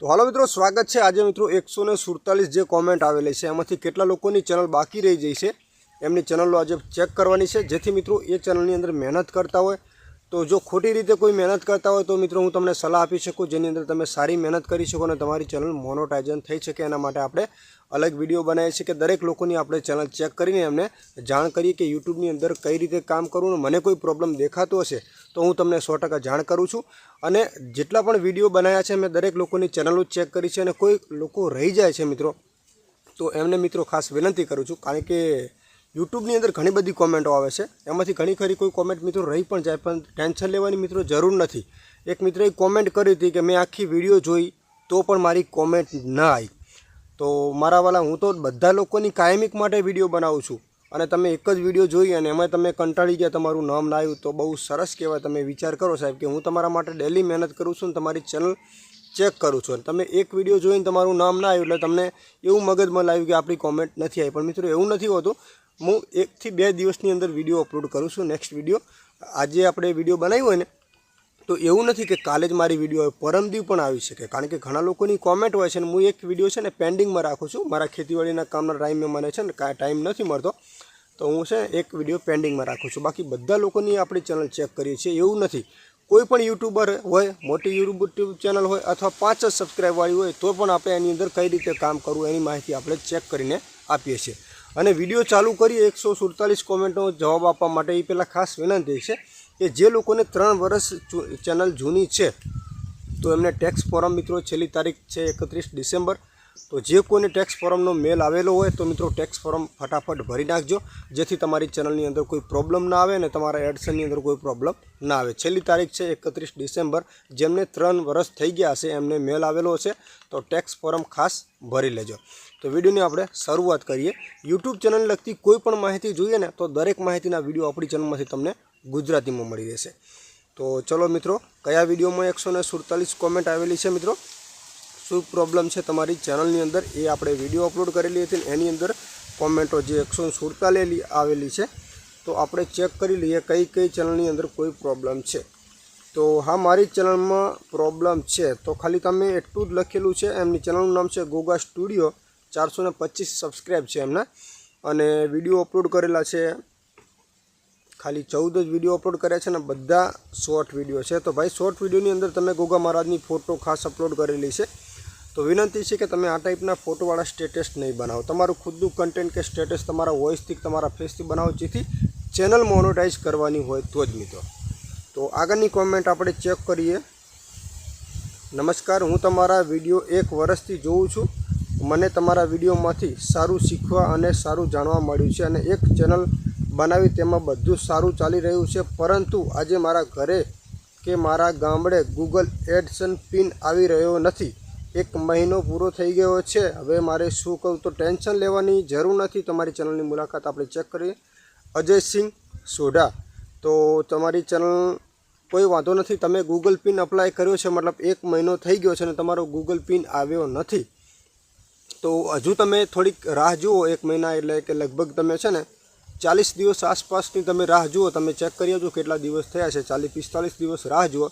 તો હાલો મિત્રો, સ્વાગત છે આજે મિત્રો એકસો ને સુડતાલીસ જે કોમેન્ટ આવેલી છે, એમાંથી કેટલા લોકોની ચેનલ બાકી રહી જઈ છે, એમની ચેનલો આજે ચેક કરવાની છે. જેથી મિત્રો એ ચેનલની અંદર મહેનત કરતા હોય તો જો ખોટી રીતે કોઈ મહેનત કરતા હોય તો મિત્રો હું તમને સલાહ આપી શકું, જેની અંદર તમે સારી મહેનત કરી શકો અને તમારી ચેનલ મોનોટાઇઝન થઈ શકે. એના માટે આપણે અલગ વીડિયો બનાવીએ છીએ કે દરેક લોકોની આપણે ચેનલ ચેક કરીને એમને જાણ કરીએ કે યુટ્યુબની અંદર કઈ રીતે કામ કરવું મને કોઈ પ્રોબ્લેમ દેખાતો હશે તો હું તમને સો જાણ કરું છું. અને જેટલા પણ વીડિયો બનાવ્યા છે, મેં દરેક લોકોની ચેનલો ચેક કરી છે અને કોઈ લોકો રહી જાય છે મિત્રો, તો એમને મિત્રો ખાસ વિનંતી કરું છું. કારણ કે યુટ્યુબની અંદર ઘણી બધી કોમેન્ટો આવે છે. એમાંથી ઘણી ખરી કોઈ કોમેન્ટ મિત્રો રહી પણ જાય, પણ ટેન્શન લેવાની મિત્રો જરૂર નથી. એક મિત્રએ કોમેન્ટ કરી હતી કે, મેં આખી વીડિયો જોઈ, તો પણ મારી કોમેન્ટ ન આવી. તો મારા વાલા, હું તો બધા લોકોની કાયમિક માટે વીડિયો બનાવું છું. અને તમે એક જ વીડિયો જોઈ અને એમાં તમે કંટાળી ગયા, તમારું નામ ના આવ્યું, તો બહુ સરસ કહેવાય. તમે વિચાર કરો સાહેબ કે, હું તમારા માટે ડેલી મહેનત કરું છું અને તમારી ચેનલ ચેક કરું છું. અને તમે એક વીડિયો જોઈને તમારું નામ ના આવ્યું, એટલે તમને એવું મગજમાં લાવ્યું કે, આપણી કોમેન્ટ નથી આવી. પણ મિત્રો, એવું નથી હોતું. હું એકથી બે દિવસની અંદર વીડિયો અપલોડ કરું છું નેક્સ્ટ વીડિયો આજે આપણે વીડિયો બનાવ્યો હોય ને, તો એવું નથી કે કાલે જ મારી વીડિયો આવે, પરમદીવ પણ આવી શકે. કારણ કે ઘણા લોકોની કોમેન્ટ હોય છે અને હું એક વીડિયો છે ને પેન્ડિંગમાં રાખું છું. મારા ખેતીવાડીના કામના ટાઈમે મને છે ને કાંઈ ટાઈમ નથી મળતો. તો હું છે ને એક વીડિયો પેન્ડિંગમાં રાખું છું. બાકી બધા લોકોની આપણી ચેનલ ચેક કરીએ છીએ. એવું નથી. કોઈ પણ યુટ્યુબર હોય, મોટી યુટ્યુબ ચેનલ હોય અથવા પાંચ જ સબસ્ક્રાઈબવાળી હોય, તો પણ આપણે એની અંદર કઈ રીતે કામ કરવું, એની માહિતી આપણે ચેક કરીને આપીએ છીએ. અને વીડિયો ચાલુ કરીએ, એકસો સુડતાલીસ કોમેન્ટનો જવાબ આપવા માટે એ પહેલાં ખાસ વિનંતી છે કે જે લોકોને ત્રણ વર્ષ ચેનલ જૂની છે, તો એમને ટેક્સ ફોરમ મિત્રો છેલ્લી તારીખ છે એકત્રીસ ડિસેમ્બર, તો જે કોઈને ટેક્સ ફોરમનો મેલ આવેલો હોય તો મિત્રો ટેક્સ ફોરમ ફટાફટ ભરી નાખજો, જેથી તમારી ચેનલની અંદર કોઈ પ્રોબ્લેમ ના આવે અને તમારા એડસનની અંદર કોઈ પ્રોબ્લેમ ના આવે. છેલ્લી તારીખ છે એકત્રીસ ડિસેમ્બર, જેમને ત્રણ વર્ષ થઈ ગયા હશે એમને મેલ આવેલો હશે તો ટેક્સ ફોરમ ખાસ ભરી લેજો. તો વિડીયોની આપણે શરૂઆત કરીએ. યુટ્યુબ ચેનલને લગતી કોઈ પણ માહિતી જોઈએ ને તો દરેક માહિતીના વીડિયો આપણી ચેનલમાંથી તમને ગુજરાતીમાં મળી રહેશે. તો ચલો મિત્રો, કયા વિડીયોમાં એકસો ને સુડતાલીસ કોમેન્ટ આવેલી છે મિત્રો? શું પ્રોબ્લેમ છે તમારી ચેનલની અંદર? એ આપણે વીડિયો અપલોડ કરેલી હતી એની અંદર કોમેન્ટો જે એકસો સુડતાલીસ આવેલી છે. તો આપણે ચેક કરી લઈએ કઈ કઈ ચેનલની અંદર કોઈ પ્રોબ્લેમ છે. તો હા, મારી ચેનલમાં પ્રોબ્લેમ છે. તો ખાલી તમે એટલું જ લખેલું છે. એમની ચેનલનું નામ છે ગોગા સ્ટુડિયો. ચારસો ને પચીસ સબસ્ક્રાઈબ છે એમના. અને વીડિયો અપલોડ કરેલા છે, ખાલી ચૌદ જ વીડિયો અપલોડ કર્યા છે ને બધા શોર્ટ વીડિયો છે. તો ભાઈ શોર્ટ વિડીયોની અંદર તમે ગોગા મહારાજની ફોટો ખાસ અપલોડ કરેલી છે. તો વિનંતી છે કે તમે આ ટાઈપના ફોટોવાળા સ્ટેટસ નહીં બનાવો. તમારું ખુદનું કન્ટેન્ટ કે સ્ટેટસ તમારા વોઇસથી તમારા ફેસથી બનાવો, જેથી ચેનલ મોનોટાઈઝ કરવાની હોય તો જ મિત્રો. તો આગળની કોમેન્ટ આપણે ચેક કરીએ. નમસ્કાર, હું તમારા વીડિયો એક વર્ષથી જોઉં છું. મને તમારા વિડીયોમાંથી સારું શીખવા અને સારું જાણવા મળ્યું છે અને એક ચેનલ બનાવી તેમાં બધું સારું ચાલી રહ્યું છે. પરંતુ આજે મારા ઘરે કે મારા ગામડે ગૂગલ એડસન પિન આવી રહ્યો નથી. એક મહિનો પૂરો થઈ ગયો છે. હવે મારે શું કહું તો ટેન્શન લેવાની જરૂર નથી. તમારી ચેનલની મુલાકાત આપણે ચેક કરીએ. અજયસિંહ સોઢા. તો તમારી ચેનલ કોઈ વાંધો નથી. તમે ગૂગલ પિન અપ્લાય કર્યો છે. મતલબ એક મહિનો થઈ ગયો છે અને તમારો ગૂગલ પિન આવ્યો નથી. તો હજુ તમે થોડીક રાહ જુઓ એક મહિના એટલે કે લગભગ તમે છે ને ચાલીસ દિવસ આસપાસની તમે રાહ જુઓ, તમે ચેક કરી આવજો કેટલા દિવસ થયા છે, ચાલીસ, પિસ્તાલીસ દિવસ રાહ જુઓ.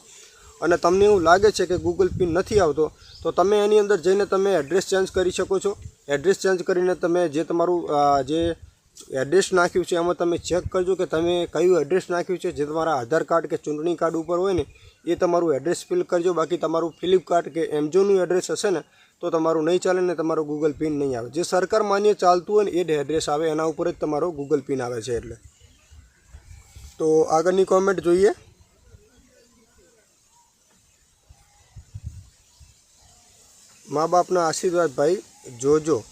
અને તમને એવું લાગે છે કે ગૂગલ પિન નથી આવતો, તો તમે એની અંદર જઈને તમે એડ્રેસ ચેન્જ કરી શકો છો. એડ્રેસ ચેન્જ કરીને તમે જે તમારું જે એડ્રેસ નાખ્યું છે એમાં તમે ચેક કરજો કે તમે કયું એડ્રેસ નાખ્યું છે, જે તમારા આધાર કાર્ડ કે ચૂંટણી કાર્ડ ઉપર હોય ને, એ તમારું એડ્રેસ ફિલ કરજો. બાકી તમારું ફ્લિપકાર્ટ કે એમઝોનનું એડ્રેસ હશે ને તો તમારું નહીં ચાલે ને તમારો ગૂગલ પિન નહીં આવે. જે સરકાર માન્ય ચાલતું હોય ને એ જ એડ્રેસ આવે. એના ઉપર જ તમારો ગૂગલ પિન આવે છે એટલે. તો આગળની કોમેન્ટ જોઈએ. મા બાપના આશીર્વાદ ભાઈ, જોજો.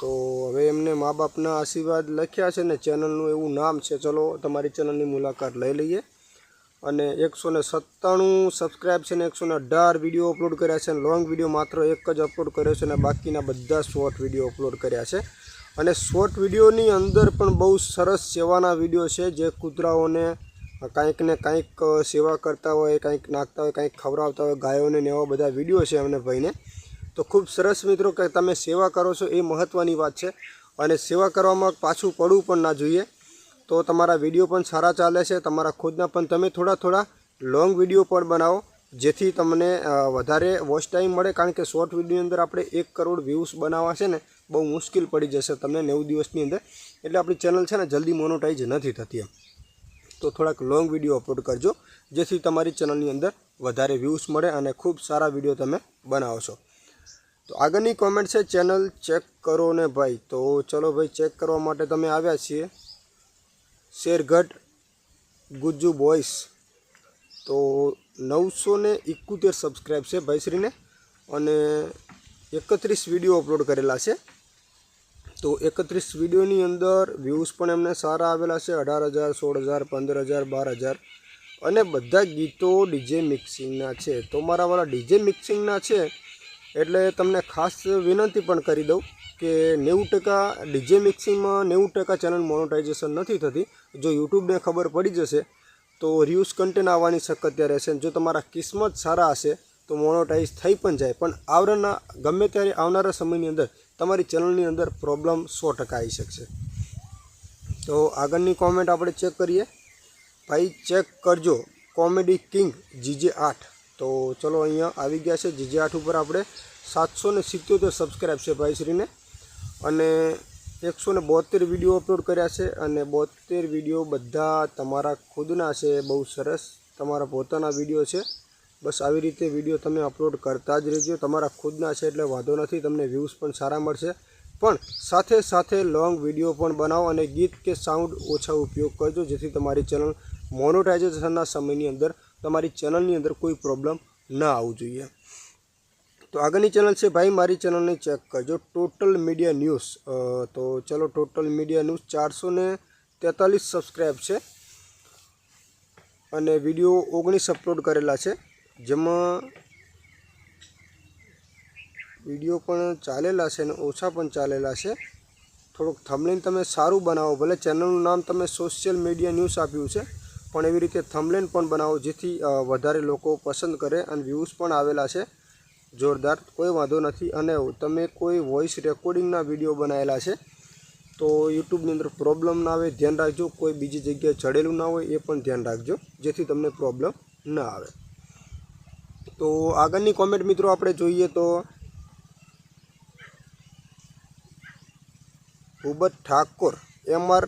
તો હવે એમને મા બાપના આશીર્વાદ લખ્યા છે ને, ચેનલનું એવું નામ છે. ચલો, તમારી ચેનલની મુલાકાત લઈ લઈએ. અને એકસો ને સત્તાણું સબસ્ક્રાઈબ છે ને એકસો ને અઢાર વીડિયો અપલોડ કર્યા છે અને લોંગ વીડિયો માત્ર એક જ અપલોડ કર્યો છે અને બાકીના બધા શોર્ટ વીડિયો અપલોડ કર્યા છે. અને શોર્ટ વિડીયોની અંદર પણ બહુ સરસ સેવાના વીડિયો છે જે કૂતરાઓને કાંઈક ને કાંઈક સેવા કરતા હોય, કાંઈક નાખતા હોય, કાંઈક ખવડાવતા હોય, ગાયોને ને એવા બધા વીડિયો છે એમને ભાઈને. તો ખૂબ સરસ મિત્રો કે તમે સેવા કરો છો એ મહત્ત્વની વાત છે. અને સેવા કરવામાં પાછું પડવું પણ ના જોઈએ. તો તમારા વીડિયો પણ સારા ચાલે છે, તમારા ખુદના પણ તમે થોડા થોડા લોંગ વીડિયો પણ બનાવો, જેથી તમને વધારે વોચ ટાઈમ મળે, કારણ કે શોર્ટ વિડીયોની અંદર આપણે એક કરોડ વ્યૂઝ બનાવવા છે ને, બહુ મુશ્કેલ પડી જશે તમને નેવું દિવસની અંદર. એટલે આપણી ચેનલ છે ને, જલ્દી મોનોટાઈઝ નથી થતી એમ. તો થોડાક લોંગ વીડિયો અપલોડ કરજો, જેથી તમારી ચેનલની અંદર વધારે વ્યૂઝ મળે અને ખૂબ સારા વીડિયો તમે બનાવો છો તો આગળની કોમેન્ટ છે ચેનલ ચેક કરો ને ભાઈ. તો ચલો ભાઈ ચેક કરવા માટે તમે આવ્યા છીએ. શેરગઢ, ગુજ્જુ બોಯ್સ તો નવસો ને એકોતેર સબસ્ક્રાઈબ છે ભાઈશ્રીને અને એકત્રીસ વીડિયો અપલોડ કરેલા છે. તો એકત્રીસ વિડીયોની અંદર વ્યૂઝ પણ એમને સારા આવેલા છે, અઢાર હજાર, સોળ હજાર, પંદર હજાર, બાર હજાર અને બધા ગીતો ડીજે મિક્સિંગના છે. તો મારાવાળા ડીજે મિક્સિંગના છે એટલે તમને ખાસ વિનંતી પણ કરી દઉં કે નેવું ટકા ડીજે મિક્સિંગમાં નેવું ટકા ચેનલ મોનોટાઇઝેશન નથી થતી. જો યુટ્યુબને ખબર પડી જશે, તો રિયુઝ કન્ટેન્ટ આવવાની શક્યતા રહેશે જો તમારા કિસ્મત સારા હશે, તો મોનોટાઇઝ થઈ પણ જાય. પણ આવરના ગમે ત્યારે આવનારા સમયની અંદર તમારી ચેનલની અંદર પ્રોબ્લેમ સો ટકા આવી શકશે. તો આગળની કોમેન્ટ આપણે ચેક કરીએ. ભાઈ ચેક કરજો. કોમેડી કિંગ જીજે આઠ. તો ચલો અહીંયા આવી ગયા છે. જીજે આઠ ઉપર આપણે સાતસો ને સિત્યોતેર સબસ્ક્રાઈબ છે ભાઈશ્રીને. અને એકસો ને બોતેર વીડિયો અપલોડ કર્યા છે અને બોતેર વીડિયો બધા તમારા ખુદના છે. બહુ સરસ તમારા પોતાના વીડિયો છે. બસ આવી રીતે વીડિયો તમે અપલોડ કરતા જ રહેજો. તમારા ખુદના છે એટલે વાંધો નથી, તમને વ્યૂઝ પણ સારા મળશે. પણ સાથે સાથે લોંગ વીડિયો પણ બનાવો અને ગીત કે સાઉન્ડ ઓછા ઉપયોગ કરજો, જેથી તમારી ચેનલ મોનોટાઇઝેશનના સમયની અંદર, તમારી ચેનલની અંદર કોઈ પ્રોબ્લેમ ન આવવું જોઈએ. તો આગળની ચેનલ છે, ભાઈ મારી ચેનલને ચેક કરજો ટોટલ મીડિયા ન્યૂઝ તો ચલો ટોટલ મીડિયા ન્યૂઝ ચારસો ને તેતાલીસ સબસ્ક્રાઈબ છે. અને વીડિયો ઓગણીસ અપલોડ કરેલા છે. જેમાં વીડિયો પણ ચાલેલા છે અને ઓછા પણ ચાલેલા છે. થોડુંક થમલેન તમે સારું બનાવો, ભલે ચેનલનું નામ તમે સોશિયલ મીડિયા ન્યૂઝ આપ્યું છે, પણ એવી રીતે થમલેન પણ બનાવો, જેથી વધારે લોકો પસંદ કરે અને વ્યૂઝ પણ આવેલા છે. જોરદાર, કોઈ વાંધો નથી. અને તમે કોઈ વોઇસ રેકોર્ડિંગના વીડિયો બનાવેલા છે, તો યુટ્યુબની અંદર પ્રોબ્લેમ ના આવે, ધ્યાન રાખજો. કોઈ બીજી જગ્યાએ ચડેલું ના હોય, એ પણ ધ્યાન રાખજો, જેથી તમને પ્રોબ્લેમ ના આવે. તો આગળની કોમેન્ટ મિત્રો આપણે જોઈએ તો, ભૂબત ઠાકોર એમ આર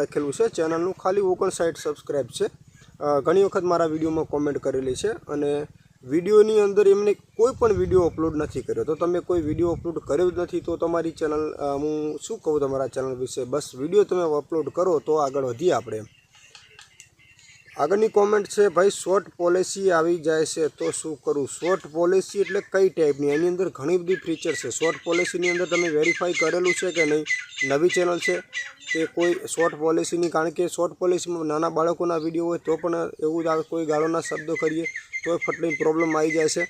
લખેલું છે. ચેનલનું ખાલી ઓગણસાઠ સબસ્ક્રાઈબ છે. ઘણી વખત મારા વિડીયોમાં કોમેન્ટ કરેલી છે અને વિડીયોની અંદર એમને કોઈ પણ વીડિયો અપલોડ નથી કર્યો. તો તમે કોઈ વીડિયો અપલોડ કર્યો જ નથી તો તમારી ચેનલ હું શું કહું તમારા ચેનલ વિશે? બસ વીડિયો તમે અપલોડ કરો તો આગળ વધીએ આપણે. આગળની કોમેન્ટ છે, ભાઈ શોર્ટ પોલિસી આવી જાય છે, તો શું કરું? શોર્ટ પોલિસી એટલે કઈ ટાઈપની એની અંદર ઘણી બધી ફીચર છે. શોર્ટ પોલિસીની અંદર તમે વેરીફાઈ કરેલું છે કે નહીં? નવી ચેનલ છે? કે કોઈ શોર્ટ પોલિસીની કારણ કે શોર્ટ પોલિસીમાં નાના બાળકોના વીડિયો હોય તો પણ એવું કોઈ ગાળોના શબ્દો કરીએ. તોય ફટલી પ્રોબ્લેમ આવી જાય છે.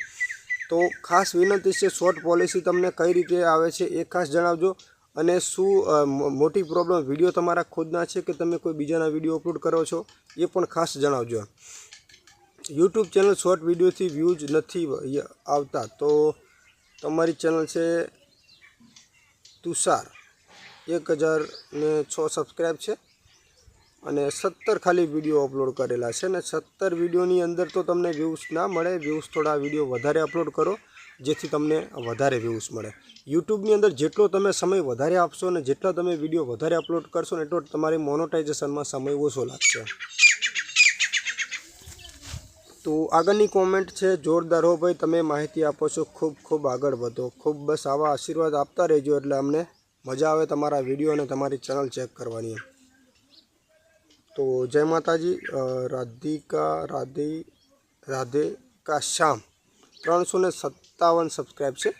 તો ખાસ વિનંતી છે શોર્ટ પોલિસી તમને કઈ રીતે આવે છે એ ખાસ જણાવજો. અને શું મોટી પ્રોબ્લેમ વીડિયો તમારા ખુદના છે કે તમે કોઈ બીજાના વીડિયો અપલોડ કરો છો, એ પણ ખાસ જણાવજો. યુટ્યુબ ચેનલ શોર્ટ વિડીયોથી વ્યૂઝ નથી આવતા. તો તમારી ચેનલ છે તુષાર. એક હજાર ને છ સબસ્ક્રાઈબ છે. અને સત્તર ખાલી વીડિયો અપલોડ કરેલા છે ને સત્તર વિડીયોની અંદર તો તમને વ્યૂઝ ના મળે. વ્યૂઝ થોડા વીડિયો વધારે અપલોડ કરો, જેથી તમને વધારે વ્યૂઝ મળે. યુટ્યુબની અંદર જેટલો તમે સમય વધારે આપશો અને જેટલા તમે વીડિયો વધારે અપલોડ કરશો ને એટલો તમારી મોનોટાઇઝેશનમાં સમય ઓછો લાગશે. તો આગળની કોમેન્ટ છે, જોરદાર હો ભાઈ, તમે માહિતી આપો છો. ખૂબ ખૂબ આગળ વધો. ખૂબ બસ આવા આશીર્વાદ આપતા રહેજો એટલે અમને મજા આવે તમારા વીડિયો અને તમારી ચેનલ ચેક કરવાની. તો જય માતાજી રાધિકા રાધે રાધિકા શ્યામ ત્રણસો ને સત્તાવન સબસ્ક્રાઈબ છે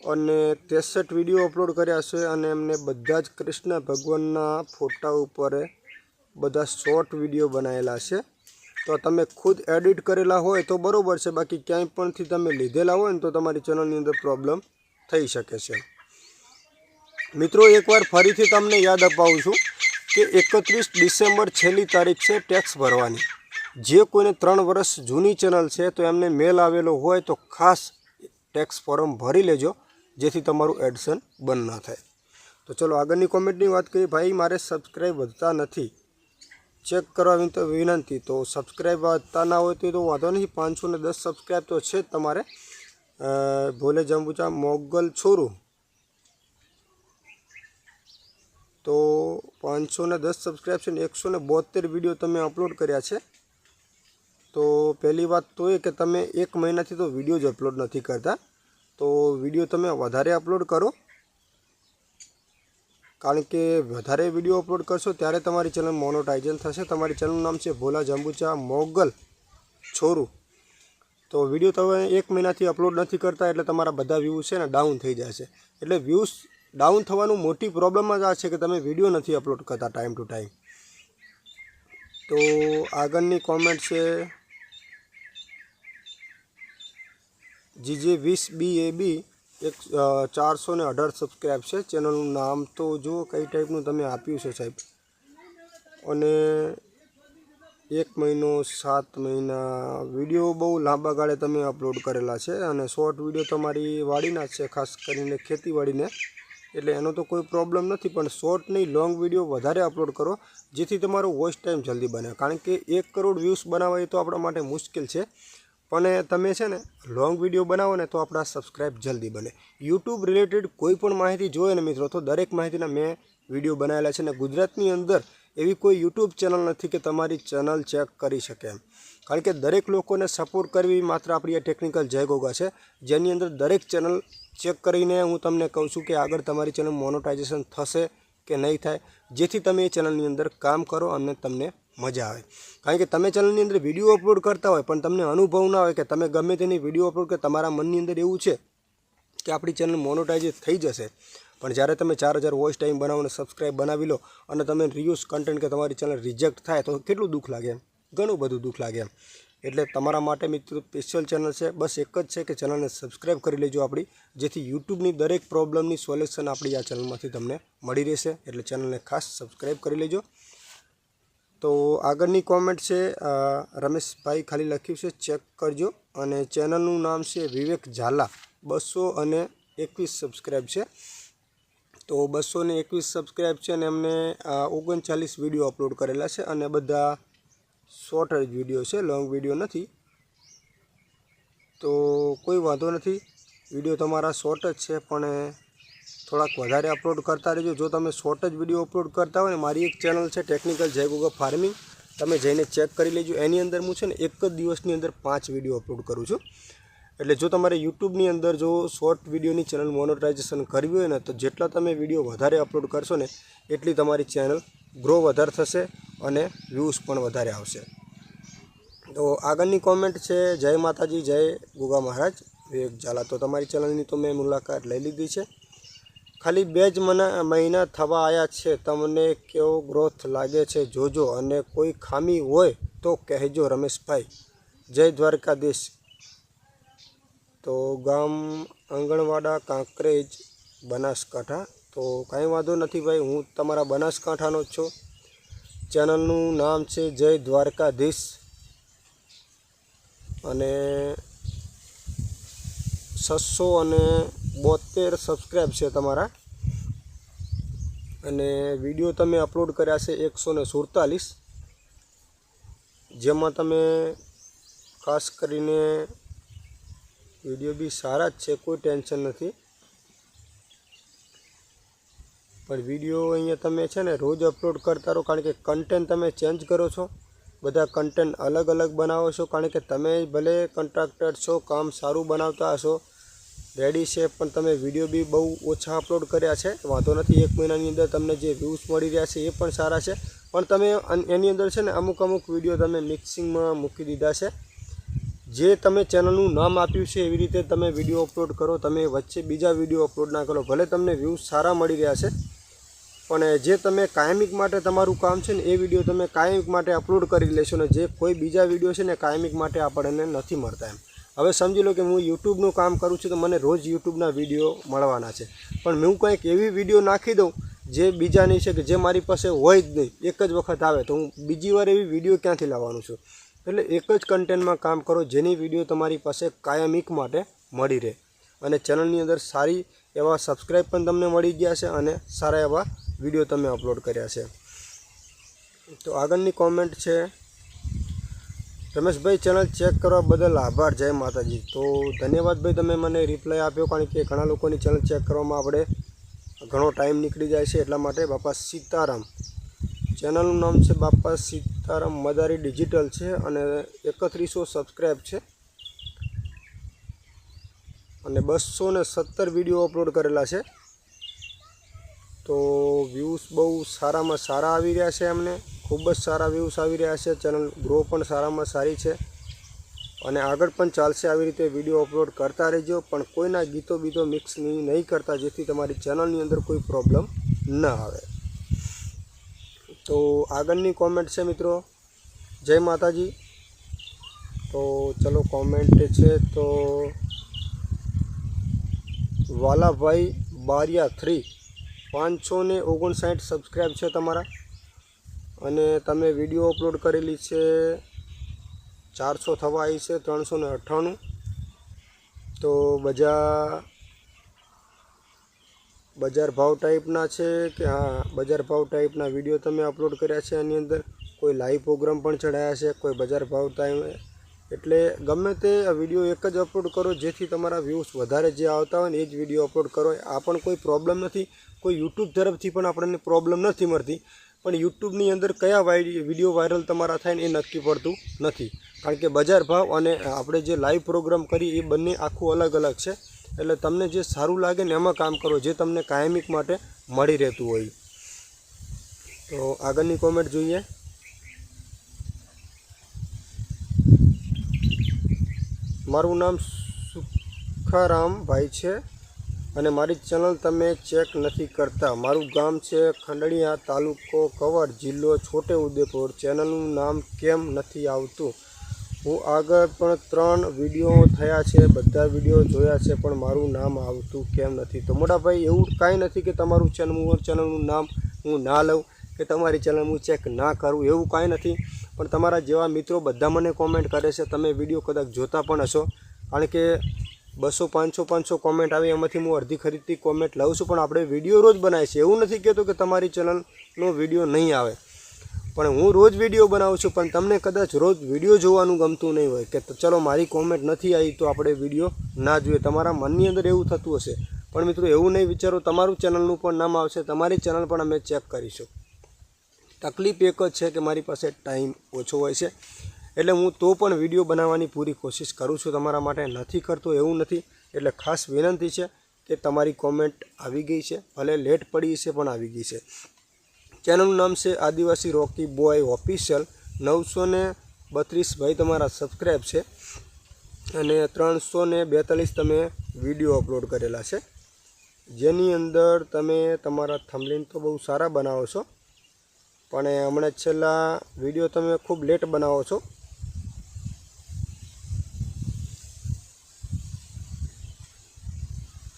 અને ત્રેસઠ વીડિયો અપલોડ કર્યા છે અને એમને બધા જ કૃષ્ણ ભગવાનના ફોટા ઉપર બધા શોર્ટ વીડિયો બનાવેલા છે. તો તમે ખુદ એડિટ કરેલા હોય તો બરાબર છે, બાકી ક્યાંય પણથી તમે લીધેલા હોય ને તો તમારી ચેનલની અંદર પ્રોબ્લેમ થઈ શકે છે. મિત્રો, એકવાર ફરીથી તમને યાદ અપાવું છું. કે એકત્રીસ ડિસેમ્બર છેલ્લી તારીખ છે ટેક્સ ભરવાની. જે કોઈને ત્રણ વર્ષ જૂની ચેનલ છે તો એમને મેલ આવેલો હોય તો ખાસ ટેક્સ ફોર્મ ભરી લેજો, જેથી તમારું એડસન બંધ ના થાય. તો ચલો આગળની કોમેન્ટની વાત કરીએ. ભાઈ, મારે સબસ્ક્રાઈબ વધતા નથી. ચેક કરવા તો વિનંતી. તો સબસ્ક્રાઈબ વધતા ના હોય તો વાંધો નહીં. પાંચસો ને દસ સબસ્ક્રાઈબ તો છે જ તમારે. ભોલે જંબુચા મોગલ છોરું. તો પાંચસો ને દસ સબસ્ક્રાઈબ છે ને એકસો ને બોતેર વીડિયો તમે અપલોડ કર્યા છે. તો પહેલી વાત તો એ કે તમે એક મહિનાથી તો વીડિયો જ અપલોડ નથી કરતા. તો વીડિયો તમે વધારે અપલોડ કરો. કારણ કે વધારે વીડિયો અપલોડ કરશો ત્યારે તમારી ચેનલ મોનોટાઇઝન થશે. તમારી ચેનલનું નામ છે ભોલા જંબુચા મોગલ છોરું. તો વીડિયો તમે એક મહિનાથી અપલોડ નથી કરતા એટલે તમારા બધા વ્યૂઝ છે ને ડાઉન થઈ જશે. એટલે વ્યૂઝ ડાઉન થવાનું મોટી પ્રોબ્લેમ જ આ છે કે તમે વીડિયો નથી અપલોડ કરતા ટાઈમ ટુ ટાઈમ તો આગળની કોમેન્ટ છે, જીજે વીસ બી એ બી એક ચારસો ને અઢાર સબસ્ક્રાઈબ છે. ચેનલનું નામ તો જુઓ કઈ ટાઈપનું તમે આપ્યું છે સાહેબ? અને એક મહિનો, સાત મહિના વીડિયો બહુ લાંબા ગાળે તમે અપલોડ કરેલા છે અને શોર્ટ વીડિયો તમારી વાડીના છે, ખાસ કરીને ખેતીવાડીને. એટલે એનો તો કોઈ પ્રોબ્લેમ નથી, પણ શોર્ટ નહીં લોંગ વીડિયો વધારે અપલોડ કરો, જેથી તમારો વોચ ટાઈમ જલ્દી બને. કારણ કે એક કરોડ વ્યૂઝ બનાવવા એ તો આપણા માટે મુશ્કેલ છે. પણ તમે છે ને લોંગ વીડિયો બનાવો ને તો આપણા સબસ્ક્રાઈબ જલ્દી બને. યુટ્યુબ રિલેટેડ કોઈ પણ માહિતી જોઈએ ને મિત્રો, તો દરેક માહિતીના મેં વીડિયો બનાવેલા છે ને ગુજરાતની અંદર એવી કોઈ યુટ્યુબ ચેનલ નથી કે તમારી ચેનલ ચેક કરી શકે એમ. કારણ કે દરેક લોકોને સપોર્ટ કરવી માત્ર આપણી આ ટેકનિકલ જય ગોગા છે. જેની અંદર દરેક ચેનલ ચેક કરીને હું તમને કહું છું કે આગળ તમારી ચેનલ મોનોટાઇઝેશન થશે કે નહીં થાય, જેથી તમે એ ચેનલની અંદર કામ કરો અને તમને મજા આવે. કારણ કે તમે ચેનલની અંદર વીડિયો અપલોડ કરતા હોય, પણ તમને અનુભવ ના હોય કે તમે ગમે તેની વીડિયો અપલોડ કે તમારા મનની અંદર એવું છે કે આપણી ચેનલ મોનોટાઇઝ થઈ જશે. પણ જ્યારે તમે ચાર હજાર વોઇસ ટાઈમ બનાવો અને સબસ્ક્રાઈબ બનાવી લો અને તમે રિયુઝ કન્ટેન્ટ કે તમારી ચેનલ રિજેક્ટ થાય તો કેટલું દુઃખ લાગે ઘણું બધું દુઃખ લાગે એમ. એટલે તમારા માટે મિત્રો સ્પેશિયલ ચેનલ છે. બસ એક જ છે કે ચેનલને સબસ્ક્રાઈબ કરી લેજો આપણી. જેથી યુટ્યુબની દરેક પ્રોબ્લેમની સોલ્યુશન આપણી આ ચેનલમાંથી તમને મળી રહેશે. એટલે ચેનલને ખાસ સબસ્ક્રાઈબ કરી લેજો. તો આગળની કોમેન્ટ છે રમેશભાઈ ખાલી લખ્યું છે ચેક કરજો. અને ચેનલનું નામ છે વિવેક ઝાલા. બસો અને એકવીસ સબસ્ક્રાઈબ છે. તો બસો એકવીસ સબસ્ક્રાઈબ છે અને એમને ઓગણચાલીસ વીડિયો અપલોડ કરેલા છે. અને બધા શોર્ટ જ વીડિયો છે, લોંગ વીડિયો નથી. તો કોઈ વાંધો નથી. વીડિયો તમારા શોર્ટ જ છે, પણ થોડાક વધારે અપલોડ કરતા રહેજો. જો તમે શોર્ટ જ વીડિયો અપલોડ કરતા હોય ને, મારી એક ચેનલ છે, ટેકનિકલ જય ગોગા ફાર્મિંગ. તમે જઈને ચેક કરી લેજો. એની અંદર હું છે ને, એક જ દિવસની અંદર પાંચ વીડિયો અપલોડ કરું છું. એટલે જો તમારે યુટ્યુબની અંદર જો શોર્ટ વિડીયોની ચેનલ મોનોટાઇઝેશન કરવી હોય ને, તો જેટલા તમે વીડિયો વધારે અપલોડ કરશો ને, એટલી તમારી ચેનલ ગ્રો વધારે થશે અને વ્યૂઝ પણ વધારે આવશે. તો આગળની કોમેન્ટ છે, જય માતાજી, જય ગુગા મહારાજ. વિવેક ઝાલા. તો તમારી ચેનલની તો મેં મુલાકાત લઈ લીધી છે. ખાલી બે જ મહિના થવા આવ્યા છે. તમને કેવો ગ્રોથ લાગે છે જોજો. અને કોઈ ખામી હોય તો કહેજો રમેશભાઈ. જય દ્વારકાધીશ. તો ગામ આંગણવાડા, કાંકરેજ, બનાસકાંઠા. તો કાંઈ વાંધો નથી ભાઈ, હું તમારા બનાસકાંઠાનો જ છું. ચેનલનું નામ છે જય દ્વારકાધીશ. અને છસો અને બોતેર સબસ્ક્રાઈબ છે તમારા. અને વીડિયો તમે અપલોડ કર્યા છે એકસો ને સુડતાલીસ. જેમાં તમે ખાસ કરીને વીડિયો બી સારા જ છે, કોઈ ટેન્શન નથી. પણ વીડિયો અહીંયા તમે છે ને રોજ અપલોડ કરતા રહો, કારણ કે કન્ટેન્ટ તમે ચેન્જ કરો છો. બધા કન્ટેન્ટ અલગ અલગ બનાવો છો, કારણ કે તમે ભલે કોન્ટ્રાક્ટર છો, કામ સારું બનાવતા હશો રેડી છે, પણ તમે વીડિયો બી બહુ ઓછા અપલોડ કર્યા છે. વાંધો નથી, એક મહિનાની અંદર તમને જે વ્યૂઝ મળી રહ્યા છે એ પણ સારા છે. પણ તમે એની અંદર છે ને અમુક અમુક વીડિયો તમે મિક્સિંગમાં મૂકી દીધા છે. જે તમે ચેનલનું નામ આપ્યું છે એવી રીતે તમે વીડિયો અપલોડ કરો, તમે વચ્ચે બીજા વીડિયો અપલોડ ના કરો, ભલે તમને વ્યૂઝ સારા મળી રહ્યા છે. પણ જે તમે કાયમિક માટે તમારું કામ છે ને, એ વીડિયો તમે કાયમિક માટે અપલોડ કરી લેશો ને, જે કોઈ બીજા વીડિયો છે ને, કાયમિક માટે આપણને નથી મળતા એમ. હવે સમજી લો કે હું યુટ્યુબનું કામ કરું છું તો મને રોજ યુટ્યુબના વીડિયો મળવાના છે. પણ હું કંઈક એવી વીડિયો નાખી દઉં જે બીજાની છે કે જે મારી પાસે હોય જ નહીં, એક જ વખત આવે તો હું બીજી વાર એવી વીડિયો ક્યાંથી લાવવાનું છું? એટલે એક જ કન્ટેન્ટમાં કામ કરો જેની વીડિયો તમારી પાસે કાયમિક માટે મળી રહે. અને ચેનલની અંદર સારી એવા સબસ્ક્રાઈબ પણ તમને મળી ગયા છે અને સારા એવા વીડિયો તમે અપલોડ કર્યા છે. તો આગળની કોમેન્ટ છે, રમેશભાઈ ચેનલ ચેક કરવા બદલ આભાર. જય માતાજી. તો ધન્યવાદ ભાઈ તમે મને રિપ્લાય આપ્યો, કારણ કે ઘણા લોકોની ચેનલ ચેક કરવામાં આપણે ઘણો ટાઈમ નીકળી જાય છે એટલા માટે બાપા સીતારામ. ચેનલનું નામ છે બાપા સીતારામ મદારી ડિજિટલ છે અને એકત્રીસો સબસ્ક્રાઈબ છે. અને બસો ને સત્તર વીડિયો અપલોડ કરેલા છે. તો વ્યૂઝ બહુ સારામાં સારા આવી રહ્યા છે એમને. ખૂબ જ સારા વ્યૂઝ આવી રહ્યા છે. ચેનલ ગ્રો પણ સારામાં સારી છે. અને આગળ પણ ચાલશે આવી રીતે વીડિયો અપલોડ કરતા રહેજો. પણ કોઈના ગીતો બીતો મિક્સ નહીં કરતા, જેથી તમારી ચેનલની અંદર કોઈ પ્રોબ્લેમ ન આવે. તો આગળની કોમેન્ટ છે મિત્રો. જય માતાજી. તો ચલો કોમેન્ટ છે તો વાલાભાઈ બારિયા થ્રી પાંચસો ને ઓગણસાઠ સબસ્ક્રાઈબ છે તમારા. અને તમે વીડિયો અપલોડ કરેલી છે ચારસો થવા આવી છે ત્રણસો ને અઠ્ઠાણું. તો બજાર બજાર ભાવ ટાઈપના છે કે હા, બજાર ભાવ ટાઈપના વીડિયો તમે અપલોડ કર્યા છે એની અંદર? કોઈ લાઈવ પ્રોગ્રામ પણ ચડાયા છે? કોઈ બજાર ભાવ ટાઈમ એટલે ગમે તે વીડિયો એક જ અપલોડ કરો, જેથી તમારા વ્યૂઝ વધારે જે આવતા હોય ને એ જ વીડિયો અપલોડ કરો. આ પણ કોઈ પ્રોબ્લેમ નથી. કોઈ યુટ્યુબ તરફથી પણ આપણને પ્રોબ્લેમ નથી મળતી. પણ યુટ્યુબની અંદર કયા વીડિયો વાયરલ તમારા થાય ને એ નક્કી પડતું નથી. કારણ કે બજાર ભાવ અને આપણે જે લાઈવ પ્રોગ્રામ કરી, એ બંને આખું અલગ અલગ છે. એટલે તમને જે સારું લાગે ને એમાં કામ કરો, જે તમને કાયમિક માટે મળી રહેતું હોય. તો આગળની કોમેન્ટ જોઈએ. મારું નામ સુખારામભાઈ છે અને મારી ચેનલ તમે ચેક નથી કરતા. મારું ગામ છે ખંડણીયા તાલુકો કવર જિલ્લો છોટે ઉદેપુર. ચેનલનું નામ કેમ નથી આવતું? હું આગળ પણ ત્રણ વીડિયો થયા છે, બધા વીડિયો જોયા છે, પણ મારું નામ આવતું કેમ નથી? તો મોટાભાઈ, એવું કાંઈ નથી કે તમારું ચેનલ ચેનલનું નામ હું ના લઉં, કે તમારી ચેનલ હું ચેક ના કરું, એવું કાંઈ નથી. પણ તમારા જેવા મિત્રો બધા મને કોમેન્ટ કરે છે, તમે વીડિયો કદાચ જોતા પણ હશો. કારણ કે બસો, પાંચસો પાંચસો કોમેન્ટ આવે, એમાંથી હું અડધી ખરીદતી કોમેન્ટ લઉં છું, પણ આપણે વીડિયો રોજ બનાવીએ છીએ. એવું નથી કહેતો કે તમારી ચેનલનો વીડિયો નહીં આવે. પણ હું રોજ વીડિયો બનાવું છું, પણ તમને કદાચ રોજ વીડિયો જોવાનું ગમતું નહીં હોય કે ચલો મારી કોમેન્ટ નથી આવી તો આપણે વીડિયો ના જોઈએ. તમારા મનની અંદર એવું થતું હશે. પણ મિત્રો એવું નહીં વિચારો, તમારું ચેનલનું પણ નામ આવશે. તમારી ચેનલ પણ અમે ચેક કરીશું. તકલીફ એક જ છે કે મારી પાસે ટાઈમ ઓછો હોય છે. એટલે હું તો પણ વીડિયો બનાવવાની પૂરી કોશિશ કરું છું. તમારા માટે નથી કરતો એવું નથી. એટલે ખાસ વિનંતી છે કે તમારી કોમેન્ટ આવી ગઈ છે. ભલે લેટ પડી છે પણ આવી ગઈ છે. ચેનલનું નામ છે આદિવાસી રોકી બોય ઓફિશિયલ. નવસો ને બત્રીસ ભાઈ તમારા સબસ્ક્રાઈબ છે. અને ત્રણસો ને બેતાલીસ તમે વીડિયો અપલોડ કરેલા છે. જેની અંદર તમે તમારા થમલીન તો બહુ સારા બનાવો છો. પણ હમણાં છેલ્લા વીડિયો તમે ખૂબ લેટ બનાવો છો.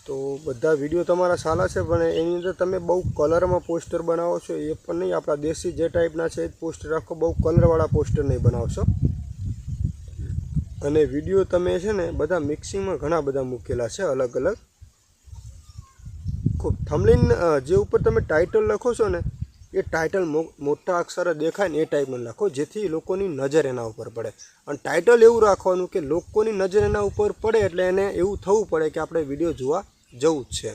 તો બધા વીડિયો તમારા સારા છે, પણ એની અંદર તમે બહુ કલરમાં પોસ્ટર બનાવો છો, એ પણ નહીં. આપણા દેશી જે ટાઈપના છે, એ પોસ્ટર રાખો. બહુ કલરવાળા પોસ્ટર નહીં બનાવશો. અને વીડિયો તમે છે ને, બધા મિક્સિંગમાં ઘણા બધા મૂકેલા છે, અલગ અલગ. ખૂબ થમલીન જે ઉપર તમે ટાઇટલ લખો છો ને, એ ટાઇટલ મોટા અક્ષરે દેખાય ને એ ટાઈપનું લખો, જેથી લોકોની નજર એના ઉપર પડે. અને ટાઇટલ એવું રાખવાનું કે લોકોની નજર એના ઉપર પડે, એટલે એને એવું થવું પડે કે આપણે વીડિયો જોવા જવું જ છે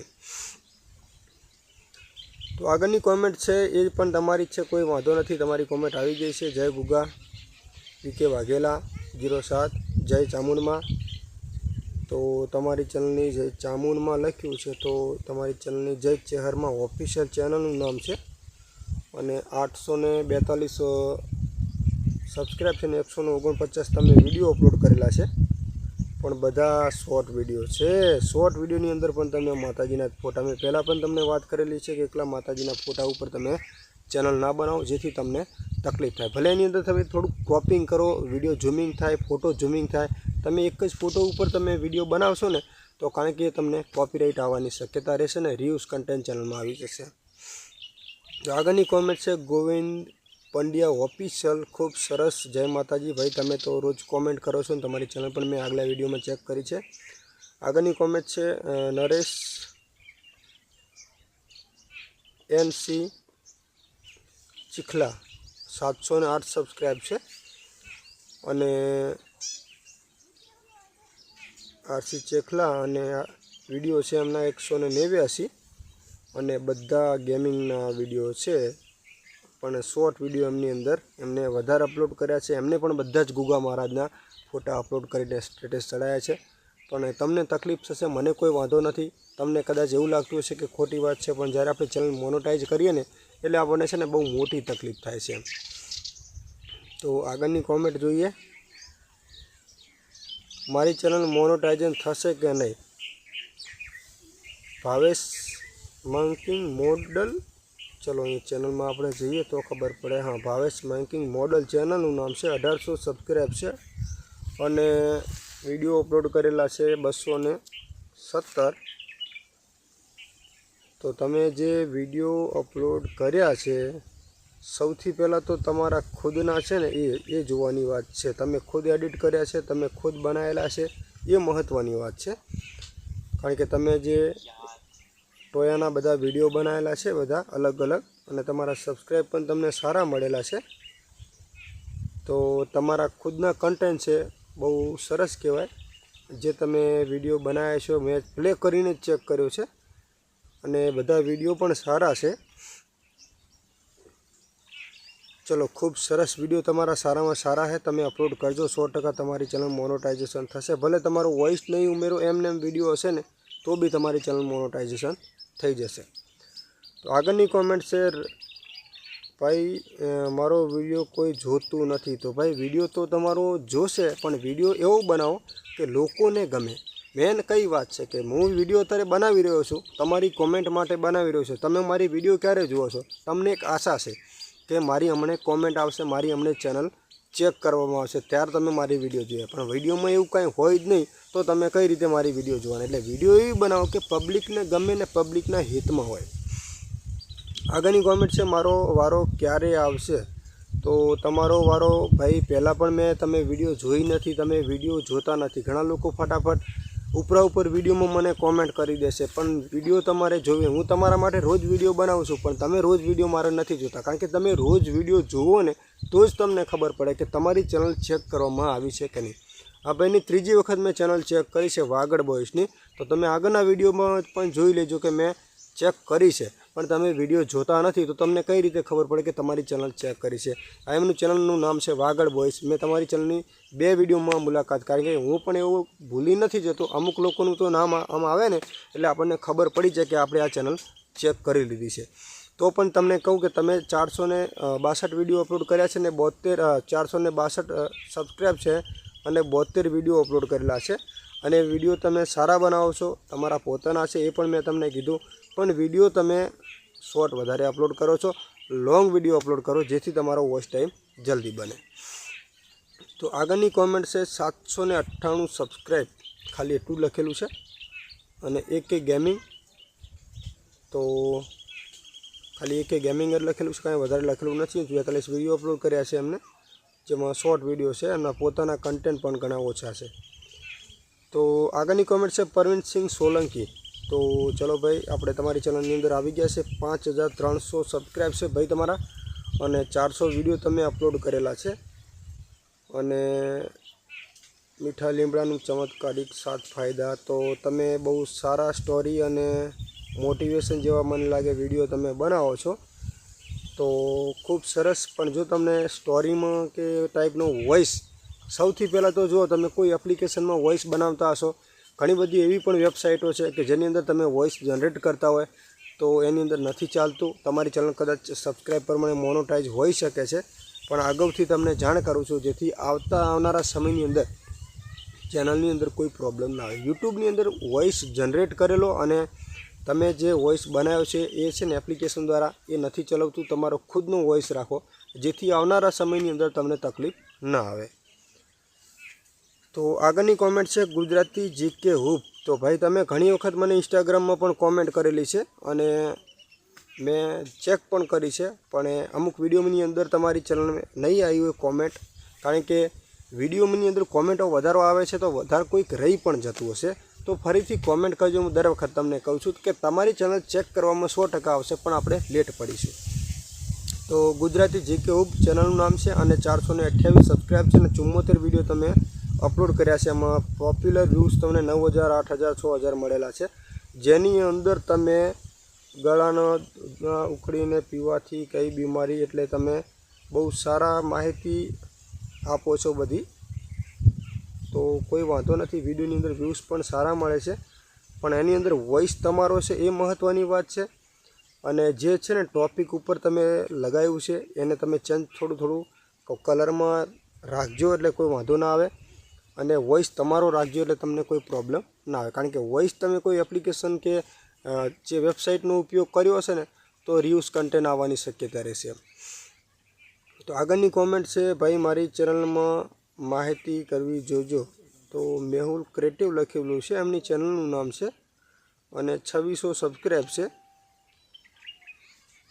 તો આગળની કોમેન્ટ છે, એ પણ તમારી છે, કોઈ વાંધો નથી, તમારી કોમેન્ટ આવી ગઈ છે. જય ગુગા વિકે વાઘેલા, જીરો સાત, જય ચામુંડમાં. તો તમારી ચેનલની જય ચામુંડમાં લખ્યું છે, તો તમારી ચેનલની જય ચેહરમાં ઓફિશિયલ ચેનલનું નામ છે. અને આઠસો ને બેતાલીસ સબસ્ક્રાઈબ છે ને એકસો ઓગણપચાસ તમે વીડિયો અપલોડ કરેલા છે. પણ બધા શોર્ટ વીડિયો છે. શોર્ટ વિડીયોની અંદર પણ તમે માતાજીના ફોટા મેં પહેલાં પણ તમને વાત કરેલી છે કે એકલા માતાજીના ફોટા ઉપર તમે ચેનલ ના બનાવો, જેથી તમને તકલીફ થાય. ભલે એની અંદર તમે થોડુંક ક્રોપિંગ કરો વીડિયો ઝૂમિંગ થાય ફોટો ઝૂમિંગ થાય, તમે એક જ ફોટો ઉપર તમે વીડિયો બનાવશો ને, તો કારણ કે તમને કોપીરાઇટ આવવાની શક્યતા રહેશે ને રિયુઝ કન્ટેન્ટ ચેનલમાં આવી જશે. આગળની કોમેન્ટ છે, ગોવિંદ પંડ્યા ઓફિશિયલ, ખૂબ સરસ. જય માતાજી. ભાઈ, તમે તો રોજ કોમેન્ટ કરો છો ને તમારી ચેનલ પણ મેં આગલા વિડીયોમાં ચેક કરી છે. આગળની કોમેન્ટ છે નરેશ એન સી ચીખલા. સાતસો ને આઠ સબસ્ક્રાઈબ છે. અને આરસી ચેખલા અને વીડિયો છે એમના એકસો ને નેવ્યાસી. અને બધા ગેમિંગના વીડિયો છે. પણ શોર્ટ વીડિયો એમની અંદર એમને વધારે અપલોડ કર્યા છે. એમને પણ બધા જ ગુગા મહારાજના ફોટા અપલોડ કરીને સ્ટેટસ ચડાયા છે. પણ તમને તકલીફ થશે, મને કોઈ વાંધો નથી. તમને કદાચ એવું લાગતું હશે કે ખોટી વાત છે, પણ જ્યારે આપણે ચેનલ મોનોટાઈઝ કરીએ ને, એટલે આપણને છે ને બહુ મોટી તકલીફ થાય છે એમ. તો આગળની કોમેન્ટ જોઈએ. મારી ચેનલ મોનોટાઇઝન થશે કે નહીં? ભાવેશ મંકિંગ મોડલ ચલો અહીં ચેનલમાં આપણે જઈએ તો ખબર પડે. હા, ભાવેશ મંકિંગ મોડલ ચેનલનું નામ છે, અઢારસો સબસ્ક્રાઈબ છે. અને વીડિયો અપલોડ કરેલા છે બસો ને સત્તર. તો તમે જે વીડિયો અપલોડ કર્યા છે, સૌથી પહેલાં તો તમારા ખુદના છે ને, એ એ જોવાની વાત છે. તમે ખુદ એડિટ કર્યા છે, તમે ખુદ બનાવેલા છે, એ મહત્ત્વની વાત છે. કારણ કે તમે જે ટોયાના બધા વીડિયો બનાવેલા છે બધા અલગ અલગ અને તમારા સબસ્ક્રાઈબ પણ તમને સારા મળેલા છે. તો તમારા ખુદના કન્ટેન્ટ છે, બહુ સરસ કહેવાય. જે તમે વીડિયો બનાવ્યા છો, મેં પ્લે કરીને જ ચેક કર્યો છે અને બધા વીડિયો પણ સારા છે. ચલો, ખૂબ સરસ વીડિયો તમારા સારામાં સારા છે તમે અપલોડ કરજો, સો ટકા તમારી ચેનલ મોનોટાઇઝેશન થશે. ભલે તમારો વોઇસ નહીં ઉમેરો, એમને એમ વીડિયો હશે ને, તો બી તમારી ચેનલ મોનોટાઇઝેશન થઈ જશે. તો આગળની કોમેન્ટ છે ભાઈ મારો વીડિયો કોઈ જોતું નથી. તો ભાઈ વીડિયો તો તમારો જોશે, પણ વીડિયો એવો બનાવો કે લોકોને ગમે. મેન કઈ વાત છે કે હું વીડિયો અત્યારે બનાવી રહ્યો છું, તમારી કોમેન્ટ માટે બનાવી રહ્યો છું. તમે મારી વીડિયો ક્યારે જુઓ છો? તમને એક આશા છે કે મારી હમણે કોમેન્ટ આવશે, મારી હમણે ચેનલ ચેક કરવામાં આવશે. ત્યારે તમે મારી વીડિયો જોઈએ. પણ વિડીયોમાં એવું કાંઈ હોય જ નહીં, તો તમે કઈ રીતે મારી વીડિયો જોવાના? એટલે વીડિયો એવી બનાવો કે પબ્લિકને ગમે ને પબ્લિકના હિતમાં હોય. આગળની કોમેન્ટ છે, મારો વારો ક્યારે આવશે? તો તમારો વારો, ભાઈ, પહેલાં પણ મેં તમે વીડિયો જોઈ નથી, તમે વીડિયો જોતા નથી. ઘણા લોકો ફટાફટ ઉપરા ઉપર વિડીયોમાં મને કોમેન્ટ કરી દેશે. પણ વીડિયો તમારે જોવે. હું તમારા માટે રોજ વીડિયો બનાવું છું, પણ તમે રોજ વીડિયો મારે નથી જોતા. કારણ કે તમે રોજ વીડિયો જુઓ ને, તો જ તમને ખબર પડે કે તમારી ચેનલ ચેક કરવામાં આવી છે કે નહીં. આ ભાઈની ત્રીજી વખત મેં ચેનલ ચેક કરી છે વાગડ બોયસની તો તમે આગળના વિડીયોમાં પણ જોઈ લેજો કે મેં ચેક કરી છે. પણ તમે વીડિયો જોતા નથી, તો તમને કઈ રીતે ખબર પડે કે તમારી ચેનલ ચેક કરી છે? આ એમનું ચેનલનું નામ છે વાગડ બોયસ. મેં તમારી ચેનલની બે વિડીયોમાં મુલાકાત કારણ કે હું પણ એવું ભૂલી નથી જતો. અમુક લોકોનું તો નામ આમ આવે ને, એટલે આપણને ખબર પડી જાય કે આપણે આ ચેનલ ચેક કરી લીધી છે. તો પણ તમને કહું કે તમે ચારસો ને બાસઠ વીડિયો અપલોડ કર્યા છે ને બોતેર ચારસો ને બાસઠ સબસ્ક્રાઈબ છે અને બોતેર વીડિયો અપલોડ કરેલા છે. અને વીડિયો તમે સારા બનાવો છો, તમારા પોતાના છે, એ પણ મેં તમને કીધું. પણ વીડિયો તમે શોર્ટ વધારે અપલોડ કરો છો લોંગ વીડિયો અપલોડ કરો, જેથી તમારો વોચ ટાઈમ જલ્દી બને. તો આગળની કોમેન્ટ છે, સાતસો ને અઠ્ઠાણું સબસ્ક્રાઈબ ખાલી એટલું લખેલું છે. અને એક કે ગેમિંગ તો ખાલી એક ગેમિંગ જ લખેલું છે, કાંઈ વધારે લખેલું નથી. બેતાલીસ વીડિયો અપલોડ કર્યા છે એમને, જેમાં શોર્ટ વીડિયો છે, એમના પોતાના કન્ટેન્ટ પણ ઘણા ઓછા છે. તો આગળની કોમેન્ટ છે પરવીનસિંહ સોલંકી. તો ચલો ભાઈ, આપણે તમારી ચેનલની અંદર આવી ગયા છે. પાંચ હજાર ત્રણસો સબસ્ક્રાઈબ છે ભાઈ તમારા અને ચારસો વીડિયો તમે અપલોડ કરેલા છે. અને મીઠા લીમડાનું ચમત્કારિક સાત ફાયદા. તો તમે બહુ સારા સ્ટોરી અને મોટિવેશન જેવા મને લાગે વીડિયો તમે બનાવો છો. તો ખૂબ સરસ, પણ જો તમને સ્ટોરીમાં કે ટાઈપનો વોઇસ સૌથી પહેલાં તો જો તમે કોઈ એપ્લિકેશનમાં વોઇસ બનાવતા હશો ઘણી બધી એવી પણ વેબસાઇટો છે કે જેની અંદર તમે વોઇસ જનરેટ કરતા હોય તો એની અંદર નથી ચાલતું. તમારી ચેનલ કદાચ સબસ્ક્રાઈબ પ્રમાણે મોનોટાઈઝ હોઈ શકે છે. પણ અગાઉથી તમને જાણ કરું છું, જેથી આવતા આવનારા સમયની અંદર ચેનલની અંદર કોઈ પ્રોબ્લેમ ના આવે. યુટ્યુબની અંદર વોઇસ જનરેટ કરેલો અને તમે જે વોઇસ બનાવ્યો છે, એ છે ને એપ્લિકેશન દ્વારા એ નથી ચલાવતું. તમારો ખુદનો વોઇસ રાખો, જેથી આવનારા સમયની અંદર તમને તકલીફ ના આવે. તો આગળની કોમેન્ટ છે ગુજરાતી જીકે હુપ તો ભાઈ તમે ઘણી વખત મને ઇન્સ્ટાગ્રામમાં પણ કોમેન્ટ કરેલી છે અને મેં ચેક પણ કરી છે, પણ અમુક વિડીયોની અંદર તમારી ચેનલ નહીં આવી હોય કોમેન્ટ કારણ કે વિડીયોની અંદર કોમેન્ટો વધારો આવે છે તો વધારે કોઈક રહી પણ જતું હશે. તો ફરીથી કોમેન્ટ કરજો, હું દર વખત તમને કહું છું કે તમારી ચેનલ ચેક કરવામાં સો ટકા આવશે, પણ આપણે લેટ પડીશું. તો ગુજરાતી જીકે ઉપ ચેનલનું નામ છે અને ચારસો ને અઠ્યાવીસ સબસ્ક્રાઈબ છે અને ચુમ્મોતેર વીડિયો તમે અપલોડ કર્યા છે. એમાં પોપ્યુલર વ્યૂઝ તમને નવ હજાર, આઠ હજાર, છ હજાર મળેલા છે. જેની અંદર તમે ગળાનો ઉકળીને પીવાથી કઈ બીમારી એટલે તમે બહુ સારા માહિતી આપો છો બધી, તો કોઈ વાંધો નથી. વિડીયોની અંદર વ્યૂઝ પણ સારા મળે છે. પણ એની અંદર વોઇસ તમારો છે એ મહત્ત્વની વાત છે. અને જે છે ને ટોપિક ઉપર તમે લગાવ્યું છે, એને તમે ચેન્જ થોડું થોડું કલરમાં રાખજો એટલે કોઈ વાંધો ના આવે. અને વોઇસ તમારો રાખજો એટલે તમને કોઈ પ્રોબ્લેમ ના આવે. કારણ કે વોઇસ તમે કોઈ એપ્લિકેશન કે જે વેબસાઇટનો ઉપયોગ કર્યો હશે ને, તો રિયુઝ કન્ટેન્ટ આવવાની શક્યતા રહેશે તો આગળની કોમેન્ટ છે, ભાઈ, મારી ચેનલમાં માહિતી કરવી જોજો. તો મેહુલ ક્રિએટિવ લખેલું છે, એમની ચેનલનું નામ છે, અને છવ્વીસો સબસ્ક્રાઈબ છે.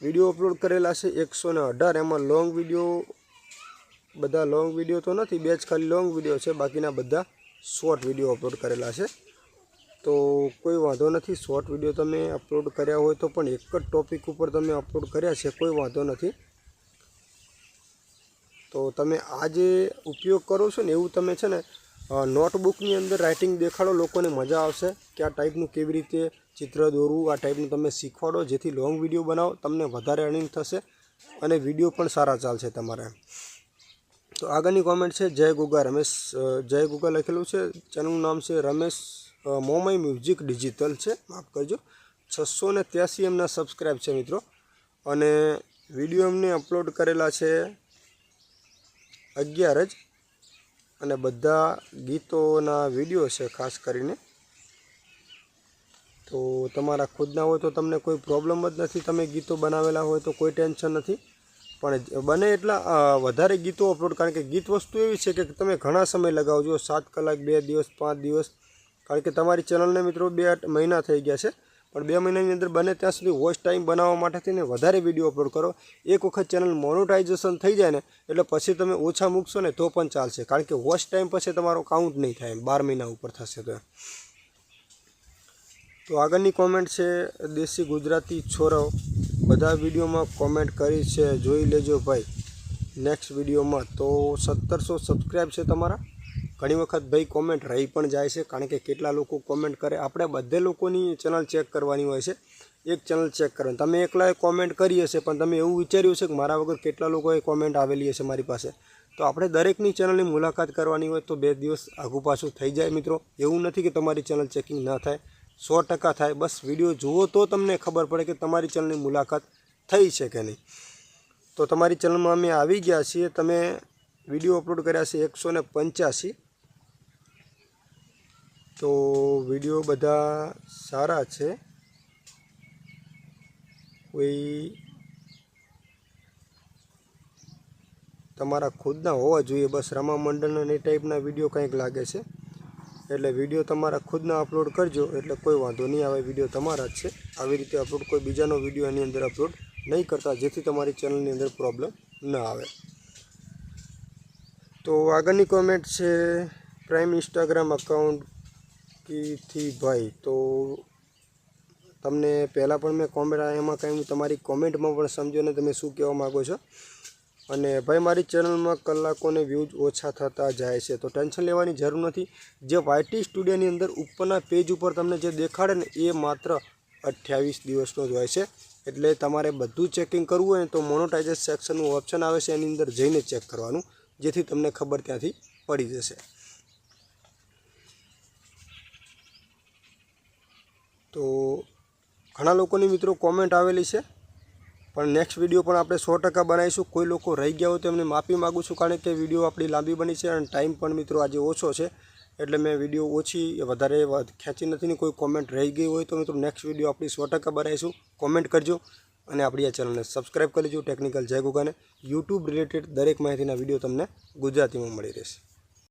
વીડિયો અપલોડ કરેલા છે એકસો ને અઢાર, એમાં લોંગ વીડિયો બધા લોંગ વીડિયો તો નથી, બે જ ખાલી લોંગ વીડિયો છે, બાકીના બધા શોર્ટ વીડિયો અપલોડ કરેલા છે. તો કોઈ વાંધો નથી શોર્ટ વીડિયો તમે અપલોડ કર્યા હોય તો પણ એક જ ટોપિક ઉપર તમે અપલોડ કર્યા છે, કોઈ વાંધો નથી. તો તમે આ જે ઉપયોગ કરો છો ને, એવું તમે છે ને નોટબુકની અંદર રાઇટિંગ દેખાડો, લોકોને મજા આવશે કે આ ટાઈપનું કેવી રીતે ચિત્ર દોરવું, આ ટાઈપનું તમે શીખવાડો, જેથી લોંગ વીડિયો બનાવો, તમને વધારે અર્નિંગ થશે અને વીડિયો પણ સારા ચાલશે તમારે તો આગળની કોમેન્ટ છે, જય ગુગા રમેશ જય ગુગા લખેલું છે. ચેનલનું નામ છે રમેશ મોમય મ્યુઝિક ડિજિટલ છે. માફ કરજો. છસો ને ત્યાસી એમના સબસ્ક્રાઈબ છે મિત્રો. અને વીડિયો એમને અપલોડ કરેલા છે અગિયાર જ. અને બધા ગીતોના વીડિયો છે ખાસ કરીને. તો તમારા ખુદના હોય તો તમને કોઈ પ્રોબ્લેમ જ નથી. તમે ગીતો બનાવેલા હોય તો કોઈ ટેન્શન નથી. પણ બને એટલા વધારે ગીતો અપલોડ કારણ કે ગીત વસ્તુ એવી છે કે તમે ઘણા સમય લગાવજો સાત કલાક, બે દિવસ, પાંચ દિવસ, કારણ કે તમારી ચેનલને મિત્રો બે મહિના થઈ ગયા છે, પણ બે મહિનાની અંદર બને ત્યાં સુધી વોચ ટાઈમ બનાવવા માટે થઈને વધારે વીડિયો અપલોડ કરો. એક વખત ચેનલ મોનોટાઇઝેશન થઈ જાય ને, એટલે પછી તમે ઓછા મૂકશો ને તો પણ ચાલશે, કારણ કે વોચ ટાઈમ પછી તમારો કાઉન્ટ નહીં થાય બાર મહિના ઉપર થશે તો તો આગળની કોમેન્ટ છે, દેશી ગુજરાતી છોરો બધા વિડીયોમાં કોમેન્ટ કરી છે, જોઈ લેજો ભાઈ. નેક્સ્ટ વિડીયોમાં તો સત્તરસો સબસ્ક્રાઈબ છે તમારા. ઘણી વખત ભાઈ કોમેન્ટ રહી પણ જાય છે, કારણ કે કેટલા લોકો કોમેન્ટ કરે. આપણે બધે લોકોની ચેનલ ચેક કરવાની હોય છે. એક ચેનલ ચેક કરવાની. તમે એકલાએ કોમેન્ટ કરી હશે, પણ તમે એવું વિચાર્યું છે કે મારા વગર કેટલા લોકોએ કોમેન્ટ આવેલી હશે મારી પાસે. તો આપણે દરેકની ચેનલની મુલાકાત કરવાની હોય તો બે દિવસ આઘું પાછું થઈ જાય મિત્રો. એવું નથી કે તમારી ચેનલ ચેકિંગ ના થાય. સો ટકા થાય. બસ વીડિયો જુઓ તો તમને ખબર પડે કે તમારી ચેનલની મુલાકાત થઈ છે કે નહીં. તો તમારી ચેનલમાં અમે આવી ગયા છીએ. તમે વીડિયો અપલોડ કર્યા છે એકસો ને પંચ્યાસી. તો વીડિયો બધા સારા છે. કોઈ તમારા ખુદના હોવા જોઈએ. બસ રમા મંડળના એ ટાઈપના વીડિયો કંઈક લાગે છે. એટલે વીડિયો તમારા ખુદના અપલોડ કરજો, એટલે કોઈ વાંધો નહીં આવે વીડિયો તમારા જ છે. આવી રીતે અપલોડ કોઈ બીજાનો વીડિયો એની અંદર અપલોડ નહીં કરતા, જેથી તમારી ચેનલની અંદર પ્રોબ્લેમ ન આવે. તો આગળની કોમેન્ટ છે પ્રાઇમ ઇન્સ્ટાગ્રામ અકાઉન્ટ કીથી ભાઈ? તો તમને પહેલાં પણ મેં કોમેન્ટ એમાં કંઈ તમારી કોમેન્ટમાં પણ સમજો ને તમે શું કહેવા માગો છો? અને ભાઈ, મારી ચેનલમાં કલાકોને વ્યૂઝ ઓછા થતા જાય છે, તો ટેન્શન લેવાની જરૂર નથી. જે વાયટી સ્ટુડિયોની અંદર ઉપરના પેજ ઉપર તમને જે દેખાડે ને, એ માત્ર અઠ્યાવીસ દિવસનો જ હોય છે. એટલે તમારે બધું ચેકિંગ કરવું હોય તો મોનોટાઇઝેશન સેક્શનનું ઓપ્શન આવે છે, એની અંદર જઈને ચેક કરવાનું, જેથી તમને ખબર ત્યાંથી પડી જશે. તો ઘણા લોકોની મિત્રો કોમેન્ટ આવેલી છે પણ નેક્સ્ટ વીડિયો પણ આપણે સો ટકા બનાવીશું. કોઈ લોકો રહી ગયા હોય તો એમને માફી માગું છું, કારણ કે વીડિયો આપણી લાંબી બની છે અને ટાઈમ પણ મિત્રો આજે ઓછો છે. એટલે મેં વીડિયો ઓછી, વધારે ખેંચી નથી ને કોઈ કોમેન્ટ રહી ગઈ હોય તો મિત્રો નેક્સ્ટ વીડિયો આપણી સો ટકા બનાવીશું. કોમેન્ટ કરજો અને આપણી આ ચેનલને સબસ્ક્રાઈબ કરી લેજો ટેકનિકલ જય ગુગાને. યુટ્યુબ રિલેટેડ દરેક માહિતીના વીડિયો તમને ગુજરાતીમાં મળી રહેશે.